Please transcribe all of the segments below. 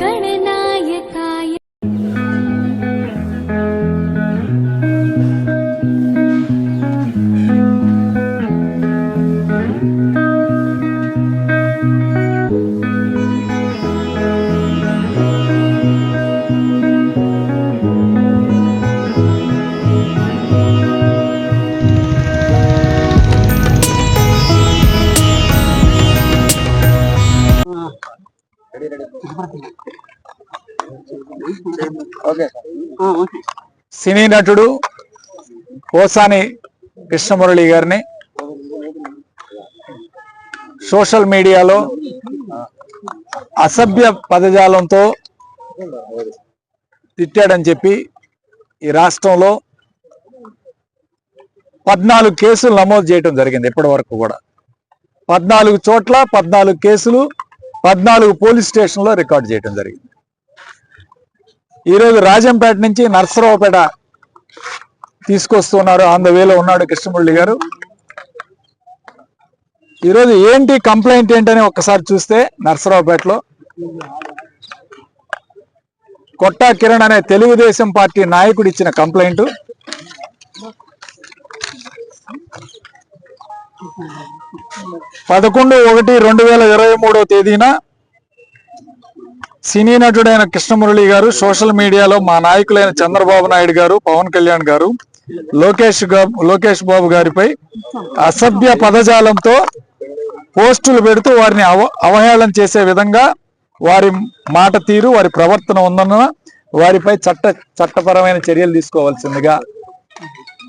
गणनायका సినీ నటుడు పోసాని కృష్ణమురళి గారిని సోషల్ మీడియాలో అసభ్య పదజాలంతో తిట్టాడని చెప్పి ఈ రాష్ట్రంలో పద్నాలుగు కేసులు నమోదు చేయడం జరిగింది ఇప్పటి వరకు కూడా. పద్నాలుగు చోట్ల పద్నాలుగు కేసులు పద్నాలుగు పోలీస్ స్టేషన్లో రికార్డు చేయడం జరిగింది. ఈరోజు రాజంపేట నుంచి నర్సరావుపేట తీసుకొస్తున్నారు ఆన్ ద వేలో ఉన్నాడు కృష్ణమురళి గారు. ఈరోజు ఏంటి కంప్లైంట్ ఏంటని ఒక్కసారి చూస్తే నర్సరావుపేటలో కొట్టా కిరణ్ అనే తెలుగుదేశం పార్టీ నాయకుడు ఇచ్చిన కంప్లైంట్. పదకొండు ఒకటి రెండు వేల ఇరవై మూడో తేదీన సినీ నటుడైన కృష్ణమురళి గారు సోషల్ మీడియాలో మా నాయకులైన చంద్రబాబు నాయుడు గారు పవన్ కళ్యాణ్ గారు లోకేష్ లోకేష్ బాబు గారిపై అసభ్య పదజాలంతో పోస్టులు పెడుతూ వారిని అవ అవహేళన చేసే విధంగా వారి మాట తీరు వారి ప్రవర్తన ఉందన్న వారిపై చట్ట చట్టపరమైన చర్యలు తీసుకోవాల్సిందిగా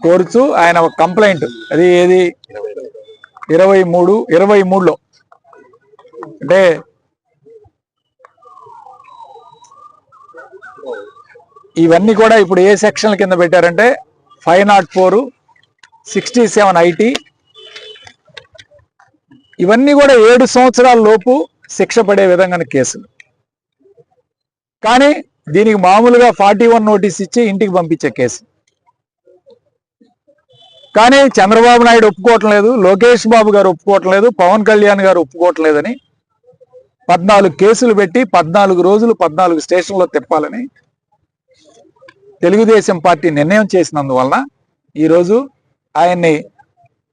కోరుచు ఆయన ఒక కంప్లైంట్. అది ఏది ఇరవై మూడు ఇరవై మూడులో. అంటే ఇవన్నీ కూడా ఇప్పుడు ఏ సెక్షన్ల కింద పెట్టారంటే five not four sixty seven IT. ఇవన్నీ కూడా ఏడు సంవత్సరాల లోపు శిక్ష పడే విధంగా కేసులు. కానీ దీనికి మామూలుగా ఫార్టీ వన్ నోటీస్ ఇచ్చి ఇంటికి పంపించే కేసు. కానీ చంద్రబాబు నాయుడు ఒప్పుకోవటం లేదు లోకేష్ బాబు గారు ఒప్పుకోవటం లేదు పవన్ కళ్యాణ్ గారు ఒప్పుకోవటం లేదని పద్నాలుగు కేసులు పెట్టి పద్నాలుగు రోజులు పద్నాలుగు స్టేషన్లో తిప్పాలని తెలుగుదేశం పార్టీ నిర్ణయం చేసినందువలన ఈరోజు ఆయన్ని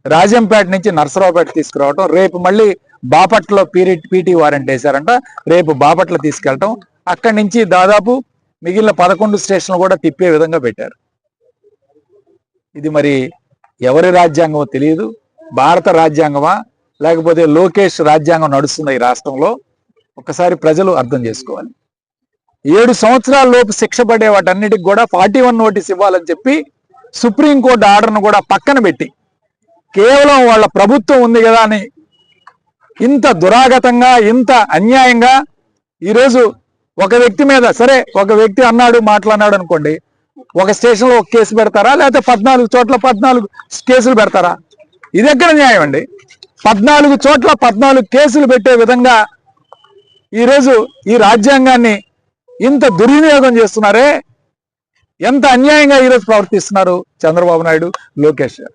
రాజంపేట నుంచి నర్సరావుపేట తీసుకురావటం రేపు మళ్ళీ బాపట్లో పీరియడ్ పీటీ వారెంట్ వేశారంట రేపు బాపట్ల తీసుకెళ్ళటం అక్కడి నుంచి దాదాపు మిగిలిన పదకొండు స్టేషన్లు కూడా తిప్పే విధంగా పెట్టారు. ఇది మరి ఎవరి రాజ్యాంగమో తెలియదు భారత రాజ్యాంగమా లేకపోతే లోకేష్ రాజ్యాంగం నడుస్తుంది ఈ రాష్ట్రంలో ఒకసారి ప్రజలు అర్థం చేసుకోవాలి. ఏడు సంవత్సరాల లోపు శిక్ష పడే వాటన్నిటికి కూడా ఫార్టీ వన్ నోటీస్ ఇవ్వాలని చెప్పి సుప్రీంకోర్టు ఆర్డర్ను కూడా పక్కన పెట్టి కేవలం వాళ్ళ ప్రభుత్వం ఉంది కదా అని ఇంత దురాగతంగా ఇంత అన్యాయంగా ఈరోజు ఒక వ్యక్తి మీద సరే ఒక వ్యక్తి అన్నాడు మాట్లాడినాడు అనుకోండి ఒక స్టేషన్లో ఒక కేసు పెడతారా? లేకపోతే పద్నాలుగు చోట్ల పద్నాలుగు కేసులు పెడతారా? ఇది ఎక్కడ న్యాయం అండి. పద్నాలుగు చోట్ల పద్నాలుగు కేసులు పెట్టే విధంగా ఈరోజు ఈ రాజ్యాంగాన్ని ఇంత దుర్వినియోగం చేస్తున్నారే? ఎంత అన్యాయంగా ఈరోజు ప్రవర్తిస్తున్నారు చంద్రబాబు నాయుడు లోకేష్ గారు?